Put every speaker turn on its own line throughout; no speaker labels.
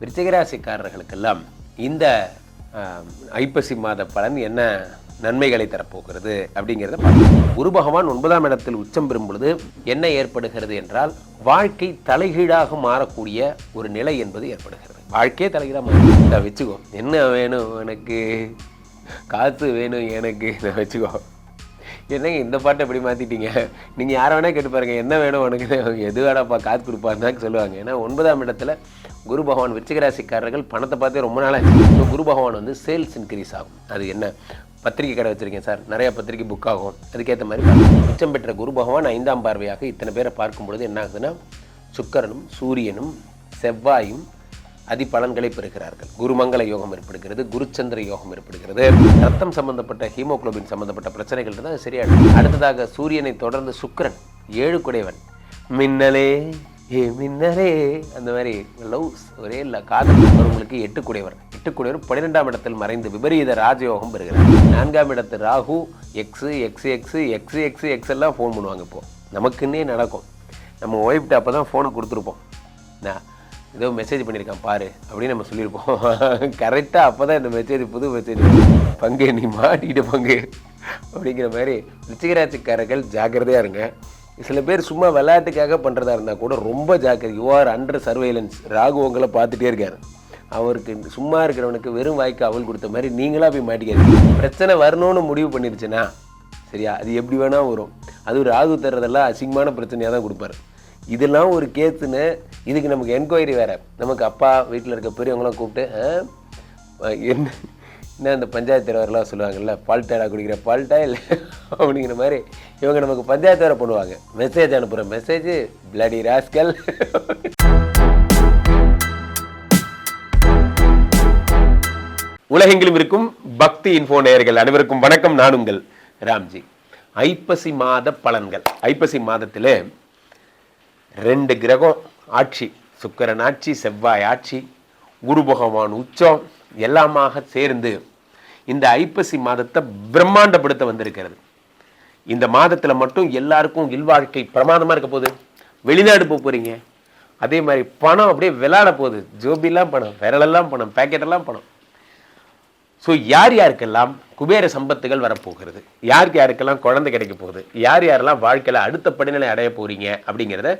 விருச்சிகராசிக்காரர்களுக்கெல்லாம் இந்த ஐப்பசி மாத பலன் என்ன நன்மைகளை தரப்போகிறது அப்படிங்கிறத குரு பகவான் ஒன்பதாம் இடத்தில் உச்சம் பெறும் பொழுது என்ன ஏற்படுகிறது என்றால் வாழ்க்கை தலைகீழாக மாறக்கூடிய ஒரு நிலை என்பது ஏற்படுகிறது வாழ்க்கையே தலைகீழாக வச்சுக்கோ என்ன வேணும் எனக்கு காற்று வேணும் எனக்கு நான் வச்சுக்கோ என்னங்க இந்த பாட்டை எப்படி மாற்றிட்டீங்க நீங்கள் யாரை வேணால் கேட்டு பாருங்கள் என்ன வேணும் உனக்கு அவங்க எது வேணாப்பா காத்து கொடுப்பாருந்தாக்கு சொல்லுவாங்க ஏன்னா ஒன்பதாம் இடத்துல குரு பகவான் விருச்சிகராசிக்காரர்கள் பணத்தை பார்த்தே ரொம்ப நாளாக ஸோ குரு பகவான் வந்து சேல்ஸ் இன்க்ரீஸ் ஆகும் அது என்ன பத்திரிக்கை கடை வச்சுருக்கேன் சார் நிறையா பத்திரிக்கை புக் ஆகும் அதுக்கேற்ற மாதிரி உச்சம் பெற்ற குரு பகவான் ஐந்தாம் பார்வையாக இத்தனை பேரை பார்க்கும்பொழுது என்ன ஆகுதுன்னா சுக்கரனும் சூரியனும் செவ்வாயும் அதிபலன்களை பெறுகிறார்கள் குருமங்கல யோகம் ஏற்படுகிறது குருச்சந்திர யோகம் ஏற்படுகிறது ரத்தம் சம்பந்தப்பட்ட ஹீமோக்ளோபின் சம்பந்தப்பட்ட பிரச்சனைகள் தான் சரியாயிடும் அடுத்ததாக சூரியனை தொடர்ந்து சுக்கரன் ஏழு குடைவன் மின்னலே ஏ மின்னலே அந்த மாதிரி லவ் ஒரே இல்லை காதல் அவர்களுக்கு எட்டு குடைவர் எட்டு குடைவர் பன்னிரெண்டாம் இடத்தில் மறைந்து விபரீத ராஜயோகம் பெறுகிறார் நான்காம் இடத்து Rahu ex ex ex ex ex ex எல்லாம் ஃபோன் பண்ணுவாங்க இப்போது நமக்குன்னே நடக்கும் நம்ம ஒய்ஃப்ட்டு அப்போ தான் ஃபோனை கொடுத்துருப்போம் நான் ஏதோ மெசேஜ் பண்ணியிருக்கான் பாரு அப்படின்னு நம்ம சொல்லியிருப்போம் கரெக்டாக அப்போ தான் இந்த மெசேஜ் புது மெசேஜ் பங்கு நீ மாட்டிக்கிட்ட பங்கு அப்படிங்கிற மாதிரி ரிச்சிகராட்சிக்காரர்கள் ஜாக்கிரதையாக இருங்க சில பேர் சும்மா விளையாட்டுக்காக பண்ணுறதா இருந்தால் கூட ரொம்ப ஜாக்கிரதை you are under surveillance Rahu உங்களை பார்த்துட்டே இருக்கார் அவருக்கு சும்மா இருக்கிறவனுக்கு வெறும் வாய்க்கு அவள் கொடுத்த மாதிரி நீங்களாக போய் மாட்டிக்காது பிரச்சனை வரணும்னு முடிவு பண்ணிருச்சுன்னா சரியா அது எப்படி வேணால் வரும் அது ராகு தர்றதெல்லாம் அசிங்கமான பிரச்சனையாக தான் கொடுப்பாரு இதெல்லாம் ஒரு கேத்துன்னு இதுக்கு நமக்கு என்கொயரி வேறு நமக்கு அப்பா வீட்டில் இருக்க பெரியவங்களாம் கூப்பிட்டு என்ன என்ன அந்த பஞ்சாயத்து தலைவரெலாம் சொல்லுவாங்கல்ல பால்ட்டாடா குடிக்கிற பால்ட்டா இல்லை அப்படிங்கிற மாதிரி இவங்க நமக்கு பஞ்சாயத்து வேறு பண்ணுவாங்க மெசேஜ் அனுப்புகிற மெசேஜ் பிளடி ராஸ்கல் உலகெங்கிலும் இருக்கும் பக்தி இன்ஃபோ நேயர்கள் அனைவருக்கும் வணக்கம் நானுங்கள் ராம்ஜி ஐப்பசி மாத பலன்கள் ஐப்பசி மாதத்தில் ரெண்டு கிரகம் ஆட்சி சுக்கரன் ஆட்சி செவ்வாய் ஆட்சி குரு பகவான் உச்சம் எல்லாமாக சேர்ந்து இந்த ஐப்பசி மாதத்தை பிரம்மாண்டப்படுத்த வந்திருக்கிறது இந்த மாதத்தில் மட்டும் எல்லாருக்கும் இல்வாழ்க்கை பிரமாதமாக இருக்க போகுது வெளிநாடு போக போகிறீங்க அதே மாதிரி பணம் அப்படியே விளாட போகுது ஜோபிலாம் பணம் விரலெல்லாம் பணம் பேக்கெட்டெல்லாம் பணம் ஸோ யார் யாருக்கெல்லாம் குபேர சம்பத்துகள் வரப்போகிறது யாருக்கு யாருக்கெல்லாம் குழந்தை கிடைக்க போகுது யார் யாரெல்லாம் வாழ்க்கையில் அடுத்த படிநிலை அடைய போகிறீங்க அப்படிங்கிறத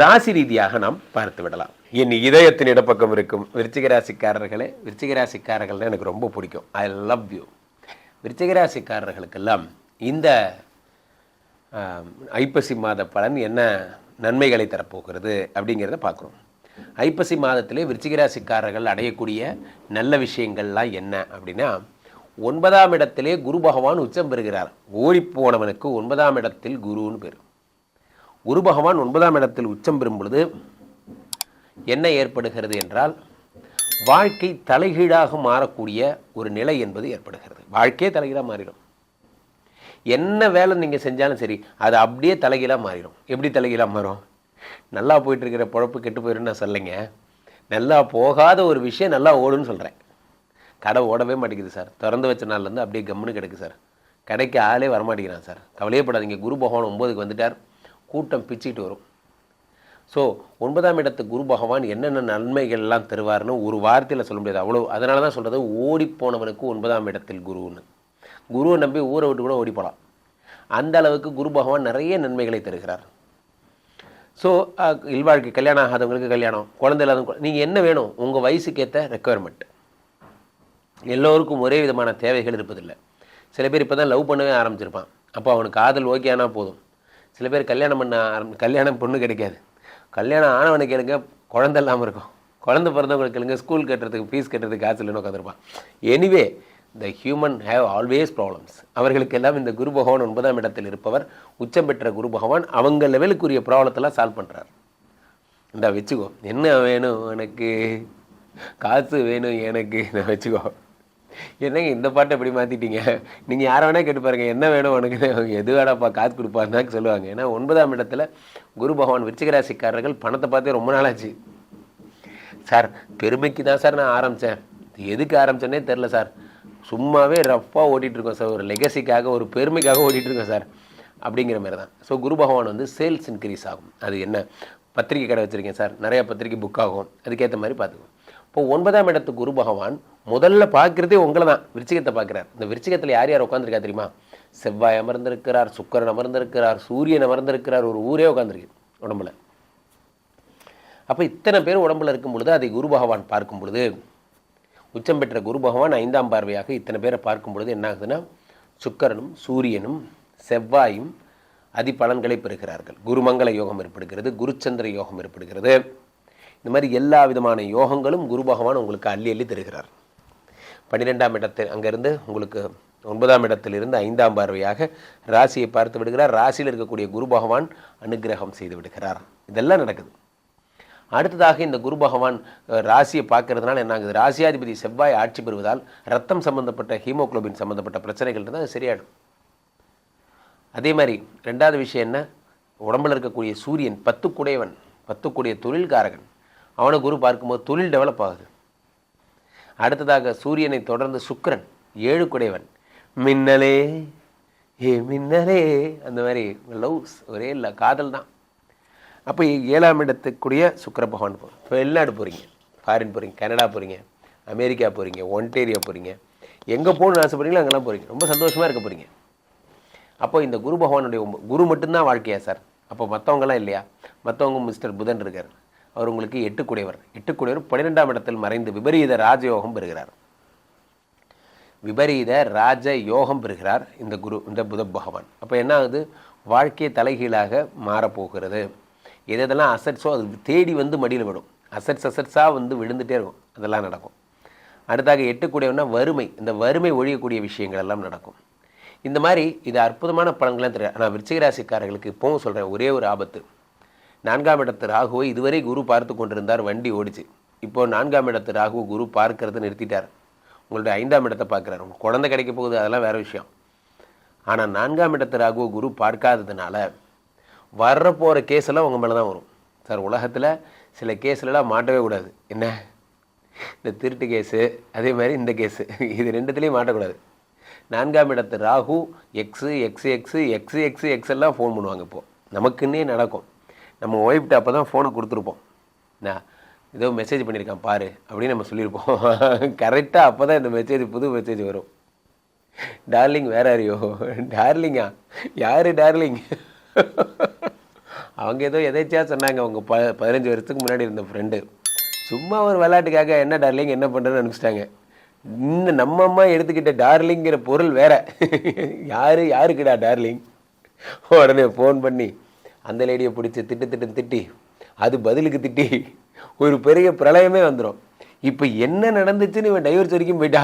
ராசி ரீதியாக நாம் பார்த்து விடலாம் என் இதயத்தின் இடப்பக்கம் இருக்கும் விருச்சிகராசிக்காரர்களே விருச்சிகராசிக்காரர்கள் எனக்கு ரொம்ப பிடிக்கும் ஐ லவ் யூ விருச்சிகராசிக்காரர்களுக்கெல்லாம் இந்த ஐப்பசி மாத பலன் என்ன நன்மைகளை தரப்போகிறது அப்படிங்கிறத பார்க்குறோம் ஐப்பசி மாதத்திலே விருச்சிகராசிக்காரர்கள் அடையக்கூடிய நல்ல விஷயங்கள்லாம் என்ன அப்படின்னா ஒன்பதாம் இடத்திலே குரு பகவான் உச்சம் பெறுகிறார் ஓடிப்போனவனுக்கு ஒன்பதாம் இடத்தில் குருன்னு பெறும் குரு பகவான் ஒன்பதாம் இடத்தில் உச்சம் பெறும் பொழுது என்ன ஏற்படுகிறது என்றால் வாழ்க்கை தலைகீழாக மாறக்கூடிய ஒரு நிலை என்பது ஏற்படுகிறது வாழ்க்கையே தலைகீழாக மாறிடும் என்ன வேலை நீங்கள் செஞ்சாலும் சரி அது அப்படியே தலைகீழாக மாறிடும் எப்படி தலைகீழாக மாறும் நல்லா போயிட்டுருக்கிற பொழப்பு கெட்டு போயிடும் நான் சொல்லுங்க நல்லா போகாத ஒரு விஷயம் நல்லா ஓடுன்னு சொல்கிறேன் கடை ஓடவே மாட்டேங்குது சார் திறந்து வச்ச நாள்லேருந்து அப்படியே கம்முன்னு கிடைக்குது சார் கடைக்கு ஆளே வரமாட்டேங்கிறான் சார் படாதீங்க குரு பகவான் ஒம்போதுக்கு வந்துட்டார் கூட்டம் பிச்சுக்கிட்டு வரும் ஸோ ஒன்பதாம் இடத்து குரு பகவான் என்னென்ன நன்மைகள்லாம் தருவார்னு ஒரு வார்த்தையில் சொல்ல முடியாது அவ்வளோ அதனால தான் சொல்கிறது ஓடி போனவனுக்கு ஒன்பதாம் இடத்தில் குருன்னு குருவை நம்பி ஊரை விட்டு கூட ஓடி போகலாம் அந்த அளவுக்கு குரு பகவான் நிறைய நன்மைகளை தருகிறார் ஸோ இல்வாழ்க்கை கல்யாணம் ஆகாதவங்களுக்கு கல்யாணம் குழந்தை இல்லாத நீங்கள் என்ன வேணும் உங்கள் வயசுக்கு ஏற்ற ரெக்குவயர்மெண்ட் எல்லோருக்கும் ஒரே விதமான தேவைகள் இருப்பதில்லை சில பேர் இப்போ தான் லவ் பண்ணவே ஆரம்பிச்சிருப்பான் அப்போ அவனுக்கு காதல் ஓகே ஆனால் போதும் சில பேர் கல்யாணம் பண்ண ஆரம் கல்யாணம் பொண்ணு கிடைக்காது கல்யாணம் ஆனவனுக்கு எனக்கு குழந்த இல்லாமல் இருக்கும் குழந்த பிறந்தவங்களுக்கு எழுங்க ஸ்கூல் கட்டுறதுக்கு ஃபீஸ் கட்டுறதுக்கு காசு இல்லைன்னு உட்காந்துருப்பான் anyway the human have always problems அவர்களுக்கு எல்லாம் இந்த குரு பகவான் ஒன்பதாம் இடத்தில் இருப்பவர் உச்சம் பெற்ற குரு பகவான் அவங்க லெவலுக்குரிய ப்ராப்ளத்தெல்லாம் சால்வ் பண்ணுறார் இந்தா வச்சுக்கோ என்ன வேணும் எனக்கு காசு வேணும் எனக்கு நான் வச்சுக்கோ என்னங்க இந்த பாட்டை எப்படி மாற்றிட்டீங்க நீங்கள் யாரை வேணால் கேட்டு பாருங்கள் என்ன வேணும் உனக்கு அவங்க எது வேணாப்பா காத்து கொடுப்பாருன்னா சொல்லுவாங்க ஏன்னா ஒன்பதாம் இடத்துல குரு பகவான் விருச்சிகராசிக்காரர்கள் பணத்தை பார்த்தே ரொம்ப நாளாச்சு சார் பெருமைக்கு தான் சார் நான் ஆரம்பித்தேன் எதுக்கு ஆரம்பித்தேன்னே தெரில சார் சும்மாவே ரஃப்பாக ஓட்டிகிட்ருக்கோம் சார் ஒரு லெகசிக்காக ஒரு பெருமைக்காக ஓட்டிகிட்ருக்கோம் சார் அப்படிங்கிற மாதிரி தான் ஸோ குரு பகவான் வந்து சேல்ஸ் இன்க்ரீஸ் ஆகும் அது என்ன பத்திரிக்கை கடை வச்சுருக்கேன் சார் நிறையா பத்திரிக்கை புக் ஆகும் அதுக்கேற்ற மாதிரி பார்த்துக்கோங்க இப்போ ஒன்பதாம் இடத்து குரு பகவான் முதல்ல பார்க்குறதே உங்களை தான் விருச்சிகத்தை பார்க்குறார் இந்த விருச்சிகத்தில் யார் யார் உட்காந்துருக்கா தெரியுமா செவ்வாய் அமர்ந்திருக்கிறார் சுக்கரன் அமர்ந்திருக்கிறார் சூரியன் அமர்ந்திருக்கிறார் ஒரு ஊரே உட்காந்துருக்கு உடம்புல அப்போ இத்தனை பேர் உடம்புல இருக்கும் பொழுது அதை குரு பகவான் பார்க்கும் பொழுது உச்சம் பெற்ற குரு பகவான் ஐந்தாம் பார்வையாக இத்தனை பேரை பார்க்கும் பொழுது என்ன ஆகுதுன்னா சுக்கரனும் சூரியனும் செவ்வாயும் அதிபலன்களை பெறுகிறார்கள் குருமங்கள யோகம் ஏற்படுகிறது குருச்சந்திர யோகம் ஏற்படுகிறது இந்த மாதிரி எல்லா விதமான யோகங்களும் குரு பகவான் உங்களுக்கு அள்ளி அள்ளி தருகிறார் பன்னிரெண்டாம் இடத்தில் அங்கேருந்து உங்களுக்கு ஒன்பதாம் இடத்திலிருந்து ஐந்தாம் பார்வையாக ராசியை பார்த்து விடுகிறார் ராசியில் இருக்கக்கூடிய குரு பகவான் அனுகிரகம் செய்து விடுகிறார் இதெல்லாம் நடக்குது அடுத்ததாக இந்த குரு பகவான் ராசியை பார்க்கறதுனால என்ன ஆகுது ராசியாதிபதி செவ்வாய் ஆட்சி பெறுவதால் ரத்தம் சம்பந்தப்பட்ட ஹீமோக்ளோபின் சம்பந்தப்பட்ட பிரச்சனைகள் இருந்தால் அது சரியாயிடும் அதே மாதிரி ரெண்டாவது விஷயம் என்ன உடம்பில் இருக்கக்கூடிய சூரியன் பத்துக்குடையவன் பத்துக்குடைய தொழில்காரகன் அவனை குரு பார்க்கும்போது தொழில் டெவலப் ஆகுது அடுத்ததாக சூரியனை தொடர்ந்து சுக்கரன் ஏழு குடைவன் மின்னலே ஏ மின்னலே அந்த மாதிரி லவ்ஸ் ஒரே இல்லை காதல் தான் அப்போ ஏழாம் இடத்துக்குரிய சுக்கர பகவான் போகும் இப்போ வெளிநாடு போகிறீங்க ஃபாரின் போகிறீங்க கனடா போகிறீங்க அமெரிக்கா போகிறீங்க ஒன்டேரியா போகிறீங்க எங்கே போகணுன்னு ஆசைப்படுறீங்களோ அங்கெல்லாம் போகிறீங்க ரொம்ப சந்தோஷமாக இருக்க போகிறீங்க அப்போ இந்த குரு பகவானுடைய குரு மட்டும்தான் வாழ்க்கையா சார் அப்போ மற்றவங்களாம் இல்லையா மற்றவங்க மிஸ்டர் புதன் இருக்கார் அவர் உங்களுக்கு எட்டுக்குடையவர் எட்டுக்குடையவர் பன்னிரெண்டாம் இடத்தில் மறைந்து விபரீத ராஜயோகம் பெறுகிறார் விபரீத ராஜ யோகம் பெறுகிறார் இந்த குரு இந்த புத பகவான் அப்போ என்ன ஆகுது வாழ்க்கை தலைகீழாக மாறப்போகிறது எது எதெல்லாம் அசட்ஸோ அது தேடி வந்து மடியில் விடும் அசட்ஸ் அசட்ஸாக வந்து விழுந்துகிட்டே இருக்கும் அதெல்லாம் நடக்கும் அடுத்தாக எட்டுக்கூடியவனா வறுமை இந்த வறுமை ஒழியக்கூடிய விஷயங்கள் எல்லாம் நடக்கும் இந்த மாதிரி இது அற்புதமான பலன்கள்லாம் தெரியாது ஆனால் விருச்சிகராசிக்காரர்களுக்கு இப்போவும் சொல்கிறேன் ஒரே ஒரு ஆபத்து நான்காம் இடத்து ராகுவை இதுவரை குரு பார்த்து கொண்டிருந்தார் வண்டி ஓடிச்சு இப்போது நான்காம் இடத்து ராகு குரு பார்க்கறதை நிறுத்திட்டார் உங்களுடைய ஐந்தாம் இடத்தை பார்க்குறாரு உங்கள் குழந்தை கிடைக்க போகுது அதெல்லாம் வேறு விஷயம் ஆனால் நான்காம் இடத்து ராகு குரு பார்க்காததுனால வர்ற போகிற கேஸெல்லாம் உங்கள் மேலே தான் வரும் சார் உலகத்தில் சில கேஸ்லலாம் மாட்டவே கூடாது என்ன இந்த திருட்டு கேஸு அதே மாதிரி இந்த கேஸு இது ரெண்டுத்துலேயும் மாட்டக்கூடாது நான்காம் இடத்து Rahu ex ex ex ex ex ex எல்லாம் ஃபோன் பண்ணுவாங்க இப்போது நமக்குன்னே நடக்கும் நம்ம ஒய்ஃப்ட்டு அப்போ தான் ஃபோனை கொடுத்துருப்போம் என்ன ஏதோ மெசேஜ் பண்ணியிருக்கான் பாரு அப்படின்னு நம்ம சொல்லியிருப்போம் கரெக்டாக அப்போ தான் இந்த மெசேஜ் புது மெசேஜ் வரும் டார்லிங் வேற ஆரியோ டார்லிங்கா யார் டார்லிங் அவங்க ஏதோ எதேச்சியாக சொன்னாங்க அவங்க ப பதினஞ்சு வருஷத்துக்கு முன்னாடி இருந்த ஃப்ரெண்டு சும்மா ஒரு விளையாட்டுக்காக என்ன டார்லிங் என்ன பண்ணுறதுன்னு அனுப்பிச்சிட்டாங்க இந்த நம்ம அம்மா எடுத்துக்கிட்ட டார்லிங்கிற பொருள் வேற யார் யாருக்குடா டார்லிங் உடனே ஃபோன் பண்ணி அந்த லேடியை பிடிச்சி திட்டு திட்டு திட்டி அது பதிலுக்கு திட்டி ஒரு பெரிய பிரளயமே வந்துடும் இப்போ என்ன நடந்துச்சுன்னு இவன் டைவர்ஸ் வரைக்கும் போயிட்டா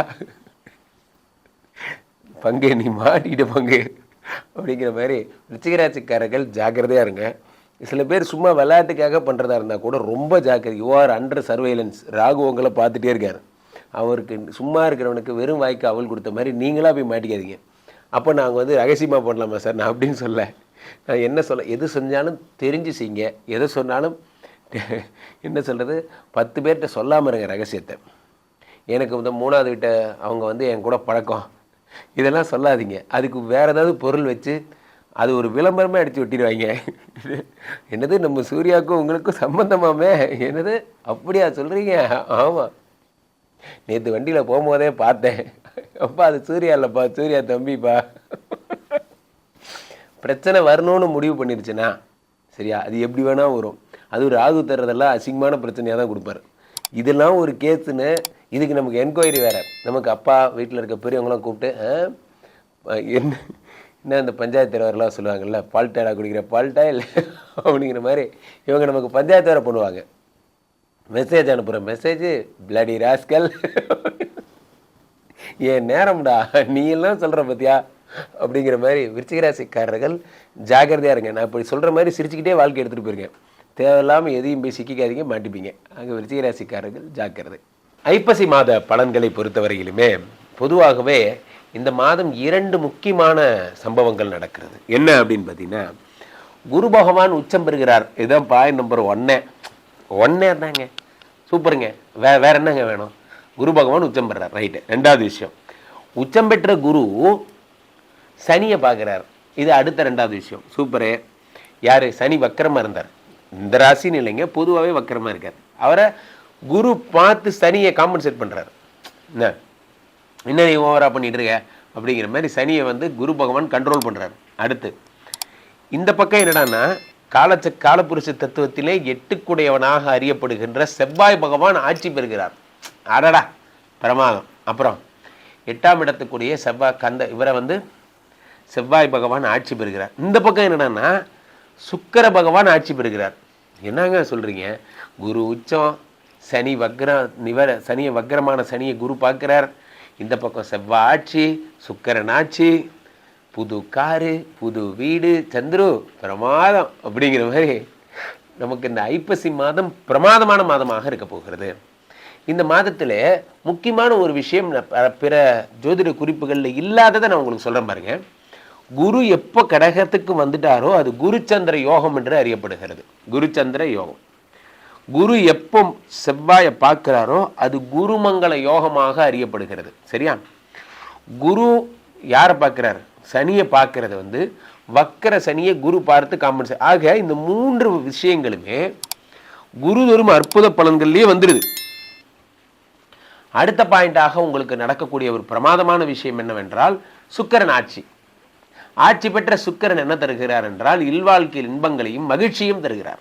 பங்கு நீ மாட்டிட்டு பங்கு அப்படிங்கிற மாதிரி ரிச்சிகராட்சிக்காரர்கள் ஜாக்கிரதையாக இருங்க சில பேர் சும்மா விளையாட்டுக்காக பண்ணுறதா இருந்தால் கூட ரொம்ப ஜாக்கிரதை you are under surveillance Rahu உங்களை பார்த்துட்டே இருக்கார் அவருக்கு சும்மா இருக்கிறவனுக்கு வெறும் வாய்க்கு அவள் கொடுத்த மாதிரி நீங்களாக போய் மாட்டிக்காதீங்க அப்போ நாங்கள் வந்து ரகசியமாக பண்ணலாமா சார் நான் அப்படின்னு சொல்ல நான் என்ன சொல்ல எது செஞ்சாலும் தெரிஞ்சு செய்ங்க எதை சொன்னாலும் என்ன சொல்கிறது பத்து பேர்கிட்ட சொல்லாமல் இருங்க ரகசியத்தை எனக்கு வந்து மூணாவது கிட்ட அவங்க வந்து என் கூட பழக்கம் இதெல்லாம் சொல்லாதீங்க அதுக்கு வேற ஏதாவது பொருள் வச்சு அது ஒரு விளம்பரமே அடித்து ஒட்டிடுவாங்க என்னது நம்ம சூர்யாவுக்கும் உங்களுக்கும் சம்மந்தமாமே என்னது அப்படியா சொல்கிறீங்க ஆமாம் நேற்று வண்டியில் போகும்போதே பார்த்தேன் அப்பா அது சூர்யா இல்லைப்பா சூர்யா தம்பிப்பா பிரச்சனை வரணும்னு முடிவு பண்ணிருச்சுன்னா சரியா அது எப்படி வேணால் வரும் அது ஒரு ராகு தர்றதெல்லாம் அசிங்கமான பிரச்சனையாக தான் கொடுப்பாரு இதெல்லாம் ஒரு கேஸுன்னு இதுக்கு நமக்கு என்கொயரி வேறு நமக்கு அப்பா வீட்டில் இருக்க பெரியவங்களாம் கூப்பிட்டு என்ன என்ன இந்த பஞ்சாயத்து தலைவர்லாம் சொல்லுவாங்கல்ல பால்டாடா குடிக்கிற பால்ட்டா இல்லை அப்படிங்கிற மாதிரி இவங்க நமக்கு பஞ்சாயத்து வேறு பண்ணுவாங்க மெசேஜ் அனுப்புகிற மெசேஜ் பிளடி ராஸ்கல் ஏன் நேரம்டா நீ எல்லாம் சொல்கிற பற்றியா அப்படிங்கிற மாதிரி விருச்சிகராசிக்காரர்கள் ஜாக்கிரதையாக இருங்க நான் இப்படி சொல்கிற மாதிரி சிரிச்சுக்கிட்டே வாழ்க்கை எடுத்துகிட்டு போயிருக்கேன் தேவையில்லாமல் எதையும் போய் சிக்கிக்காதீங்க மாட்டிப்பீங்க அங்கே விருச்சிகராசிக்காரர்கள் ஜாக்கிரதை ஐப்பசி மாத பலன்களை பொறுத்தவரையிலுமே பொதுவாகவே இந்த மாதம் இரண்டு முக்கியமான சம்பவங்கள் நடக்கிறது என்ன அப்படின்னு பார்த்தீங்கன்னா குரு பகவான் உச்சம் பெறுகிறார் இதுதான் பாயிண்ட் நம்பர் ஒன்னே ஒன்னே இருந்தாங்க சூப்பருங்க வே வேற என்னங்க வேணும் குரு பகவான் உச்சம் பெறார் ரைட்டு ரெண்டாவது விஷயம் உச்சம் பெற்ற குரு சனியை பார்க்குறார் இது அடுத்த ரெண்டாவது விஷயம் சூப்பரு யார் சனி வக்கரமாக இருந்தார் இந்த ராசின்னு இல்லைங்க பொதுவாகவே வக்கரமாக இருக்கார் அவரை குரு பார்த்து சனியை காம்பன்சேட் பண்ணுறார் என்ன என்ன நீ ஓவராக பண்ணிகிட்டு இருக்க அப்படிங்கிற மாதிரி சனியை வந்து குரு பகவான் கண்ட்ரோல் பண்ணுறாரு அடுத்து இந்த பக்கம் என்னடான்னா காலச்ச காலப்புருஷ தத்துவத்திலே எட்டுக்குடையவனாக அறியப்படுகின்ற செவ்வாய் பகவான் ஆட்சி பெறுகிறார் அடடா பிரமாதம் அப்புறம் எட்டாம் இடத்துக்குரிய செவ்வாய் கந்த இவரை வந்து செவ்வாய் பகவான் ஆட்சி பெறுகிறார் இந்த பக்கம் என்னடான்னா சுக்கர பகவான் ஆட்சி பெறுகிறார் என்னங்க சொல்கிறீங்க குரு உச்சம் சனி வக்ரம் நிவர சனியை வக்ரமான சனியை குரு பார்க்குறார் இந்த பக்கம் செவ்வாய் ஆட்சி சுக்கரன் ஆட்சி புது காரு புது வீடு சந்துரு பிரமாதம் அப்படிங்கிற மாதிரி நமக்கு இந்த ஐப்பசி மாதம் பிரமாதமான மாதமாக இருக்க போகிறது இந்த மாதத்தில் முக்கியமான ஒரு விஷயம் பிற ஜோதிட குறிப்புகளில் இல்லாததை நான் உங்களுக்கு சொல்கிறேன் பாருங்கள் குரு எப்போ கடகத்துக்கு வந்துட்டாரோ அது குருச்சந்திர யோகம் என்று அறியப்படுகிறது குருச்சந்திர யோகம் குரு எப்போ செவ்வாயை பார்க்கிறாரோ அது குருமங்கள யோகமாக அறியப்படுகிறது சரியா குரு யாரை பார்க்குறார் சனியை பார்க்கறது வந்து வக்கர சனியை குரு பார்த்து காம்பன்ஸ் ஆக இந்த மூன்று விஷயங்களுமே குரு தரும் அற்புத பலன்கள்லேயே வந்துடுது அடுத்த பாயிண்டாக உங்களுக்கு நடக்கக்கூடிய ஒரு பிரமாதமான விஷயம் என்னவென்றால் சுக்கரன் ஆட்சி ஆட்சி பெற்ற சுக்கரன் என்ன தருகிறார் என்றால் இல்வாழ்க்கையில் இன்பங்களையும் மகிழ்ச்சியும் தருகிறார்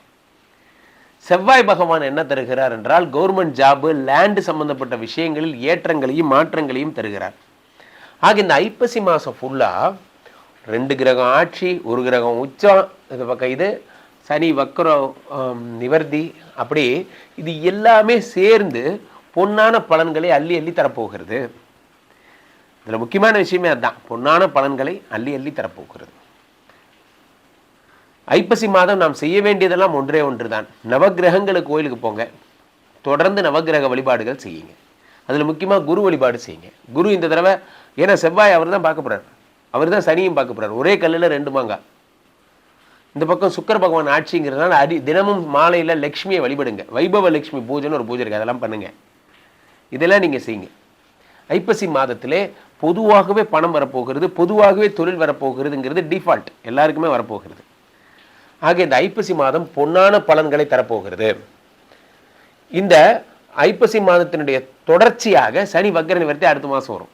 செவ்வாய் பகவான் என்ன தருகிறார் என்றால் கவர்மெண்ட் ஜாபு லேண்டு சம்பந்தப்பட்ட விஷயங்களில் ஏற்றங்களையும் மாற்றங்களையும் தருகிறார் ஆக இந்த ஐப்பசி மாதம் ஃபுல்லாக ரெண்டு கிரகம் ஆட்சி ஒரு கிரகம் உச்சம் இது பக்கம் இது சனி வக்கரம் நிவர்த்தி அப்படி இது எல்லாமே சேர்ந்து பொன்னான பலன்களை அள்ளி அள்ளி தரப்போகிறது இதில் முக்கியமான விஷயமே அதுதான் பொன்னான பலன்களை அள்ளி அள்ளி தரப்போக்குறது ஐப்பசி மாதம் நாம் செய்ய வேண்டியதெல்லாம் ஒன்றே ஒன்று தான் நவகிரகங்களுக்கு கோயிலுக்கு போங்க தொடர்ந்து நவகிரக வழிபாடுகள் செய்யுங்க அதில் முக்கியமாக குரு வழிபாடு செய்யுங்க குரு இந்த தடவை ஏன்னா செவ்வாய் அவர் தான் பார்க்க போகிறார் அவர் தான் சனியும் பார்க்க போகிறார் ஒரே கல்லில் ரெண்டு மாங்கா இந்த பக்கம் சுக்கர பகவான் ஆட்சிங்கிறதுனால அடி தினமும் மாலையில் லக்ஷ்மியை வழிபடுங்க வைபவ லக்ஷ்மி பூஜைன்னு ஒரு பூஜை இருக்குது அதெல்லாம் பண்ணுங்கள் இதெல்லாம் நீங்கள் செய்யுங்க ஐப்பசி மாதத்திலே பொதுவாகவே பணம் வரப்போகிறது பொதுவாகவே தொழில் வரப்போகிறதுங்கிறது டிஃபால்ட் எல்லாருக்குமே வரப்போகிறது ஆக இந்த ஐப்பசி மாதம் பொன்னான பலன்களை தரப்போகிறது இந்த ஐப்பசி மாதத்தினுடைய தொடர்ச்சியாக சனி வக்கர நிவர்த்தி அடுத்த மாதம் வரும்